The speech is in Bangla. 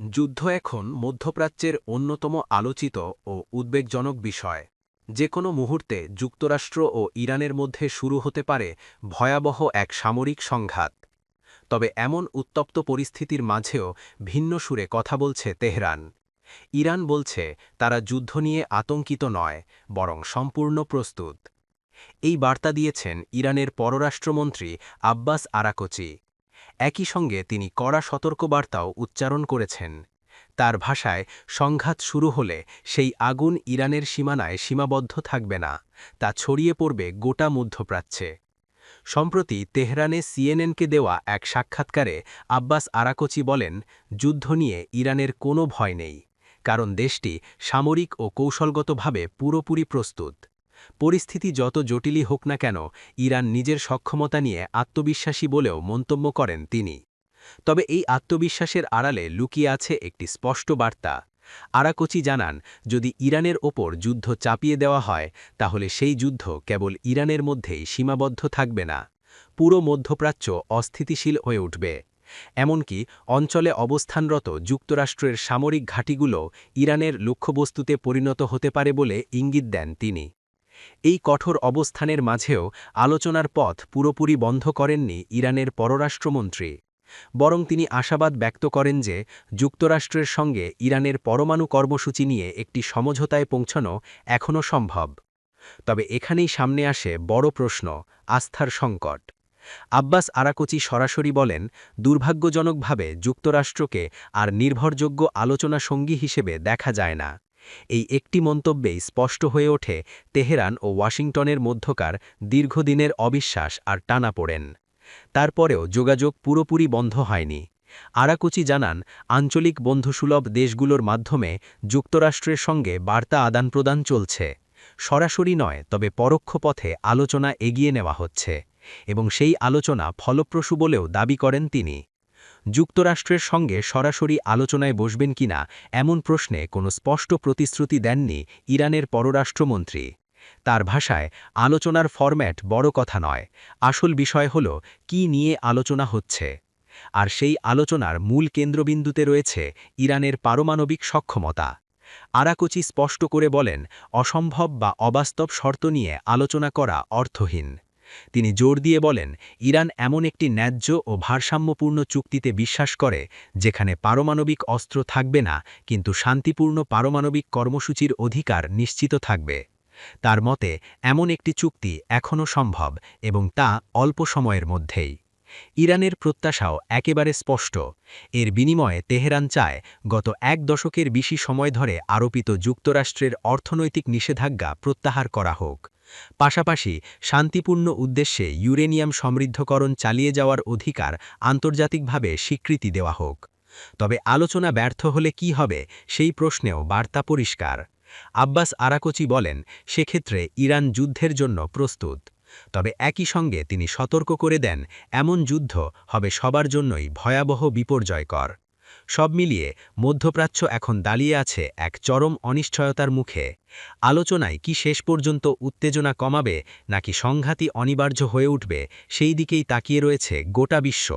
যুদ্ধ এখন মধ্যপ্রাচ্যের অন্যতম আলোচিত ও উদ্বেগজনক বিষয়। যে কোনো মুহূর্তে যুক্তরাষ্ট্র ও ইরানের মধ্যে শুরু হতে পারে ভয়াবহ এক সামরিক সংঘাত। তবে এমন উত্তপ্ত পরিস্থিতির মাঝেও ভিন্ন সুরে কথা বলছে তেহরান। ইরান বলছে তারা যুদ্ধ নিয়ে আতঙ্কিত নয়, বরং সম্পূর্ণ প্রস্তুত। এই বার্তা দিয়েছেন ইরানের পররাষ্ট্রমন্ত্রী আব্বাস আরাকোচি। একই সঙ্গে তিনি কড়া সতর্কবার্তাও উচ্চারণ করেছেন। তার ভাষায় সংঘাত শুরু হলে সেই আগুন ইরানের সীমানায় সীমাবদ্ধ থাকবে না, তা ছড়িয়ে পড়বে গোটা মধ্যপ্রাচ্যে। সম্প্রতি তেহরানে সিএনএনকে দেওয়া এক সাক্ষাৎকারে আব্বাস আরাকোচি বলেন, যুদ্ধ নিয়ে ইরানের কোনো ভয় নেই, কারণ দেশটি সামরিক ও কৌশলগতভাবে পুরোপুরি প্রস্তুত। পরিস্থিতি যত জটিলই হোক না কেন, ইরান নিজের সক্ষমতা নিয়ে আত্মবিশ্বাসী বলেও মন্তব্য করেন তিনি। তবে এই আত্মবিশ্বাসের আড়ালে লুকিয়ে আছে একটি স্পষ্ট বার্তা। আরাকোচি জানান, যদি ইরানের ওপর যুদ্ধ চাপিয়ে দেওয়া হয়, তাহলে সেই যুদ্ধ কেবল ইরানের মধ্যেই সীমাবদ্ধ থাকবে না। পুরো মধ্যপ্রাচ্য অস্থিতিশীল হয়ে উঠবে। এমনকি অঞ্চলে অবস্থানরত যুক্তরাষ্ট্রের সামরিক ঘাঁটিগুলো ইরানের লক্ষ্যবস্তুতে পরিণত হতে পারে বলে ইঙ্গিত দেন তিনি। এই কঠোর অবস্থানের মাঝেও আলোচনার পথ পুরোপুরি বন্ধ করেননি ইরানের পররাষ্ট্রমন্ত্রী। বরং তিনি আশাবাদ ব্যক্ত করেন যে যুক্তরাষ্ট্রের সঙ্গে ইরানের পরমাণু কর্মসূচি নিয়ে একটি সমঝোতায় পৌঁছানো এখনও সম্ভব। তবে এখানেই সামনে আসে বড় প্রশ্ন, আস্থার সংকট। আব্বাস আরাকোচি সরাসরি বলেন, দুর্ভাগ্যজনকভাবে যুক্তরাষ্ট্রকে আর নির্ভরযোগ্য আলোচনা সঙ্গী হিসেবে দেখা যায় না। এই একটি মন্তব্যেই স্পষ্ট হয়ে ওঠে তেহরান ও ওয়াশিংটনের মধ্যকার দীর্ঘদিনের অবিশ্বাস আর টানা পড়েন। তারপরেও যোগাযোগ পুরোপুরি বন্ধ হয়নি। আরাকুচি জানান, আঞ্চলিক বন্ধুসুলভ দেশগুলোর মাধ্যমে যুক্তরাষ্ট্রের সঙ্গে বার্তা আদান-প্রদান চলছে। সরাসরি নয়, তবে পরোক্ষ পথে আলোচনা এগিয়ে নেওয়া হচ্ছে এবং সেই আলোচনা ফলপ্রসূ বলেও দাবি করেন তিনি। যুক্তরাষ্ট্রের সঙ্গে সরাসরি আলোচনায় বসবেন কিনা এমন প্রশ্নে কোনো স্পষ্ট প্রতিশ্রুতি দেননি ইরানের পররাষ্ট্রমন্ত্রী। তার ভাষায়, আলোচনার ফরম্যাট বড় কথা নয়, আসল বিষয় হল কি নিয়ে আলোচনা হচ্ছে। আর সেই আলোচনার মূল কেন্দ্রবিন্দুতে রয়েছে ইরানের পারমাণবিক সক্ষমতা। আরাকোচি স্পষ্ট করে বলেন, অসম্ভব বা অবাস্তব শর্ত নিয়ে আলোচনা করা অর্থহীন। তিনি জোর দিয়ে বলেন, ইরান এমন একটি ন্যায্য ও ভারসাম্যপূর্ণ চুক্তিতে বিশ্বাস করে, যেখানে পারমাণবিক অস্ত্র থাকবে না, কিন্তু শান্তিপূর্ণ পারমাণবিক কর্মসূচির অধিকার নিশ্চিত থাকবে। তার মতে, এমন একটি চুক্তি এখনও সম্ভব এবং তা অল্প সময়ের মধ্যেই। ইরানের প্রত্যাশাও একেবারে স্পষ্ট। এর বিনিময়ে তেহরান চায় গত এক দশকের বেশি সময় ধরে আরোপিত যুক্তরাষ্ট্রের অর্থনৈতিক নিষেধাজ্ঞা প্রত্যাহার করা হোক। পাশাপাশি শান্তিপূর্ণ উদ্দেশ্যে ইউরেনিয়াম সমৃদ্ধকরণ চালিয়ে যাওয়ার অধিকার আন্তর্জাতিকভাবে স্বীকৃতি দেওয়া হোক। তবে আলোচনা ব্যর্থ হলে কি হবে সেই প্রশ্নেও বার্তা পরিষ্কার। আব্বাস আরাকোচি বলেন, সেক্ষেত্রে ইরান যুদ্ধের জন্য প্রস্তুত। তবে একই সঙ্গে তিনি সতর্ক করে দেন, এমন যুদ্ধ হবে সবার জন্যই ভয়াবহ বিপর্যয়কর। সব মিলিয়ে মধ্যপ্রাচ্য এখন দাঁড়িয়ে আছে এক চরম অনিশ্চয়তার মুখে। আলোচনায় কি শেষ পর্যন্ত উত্তেজনা কমাবে, নাকি সংঘাতই অনিবার্য হয়ে উঠবে, সেই দিকেই তাকিয়ে রয়েছে গোটা বিশ্ব।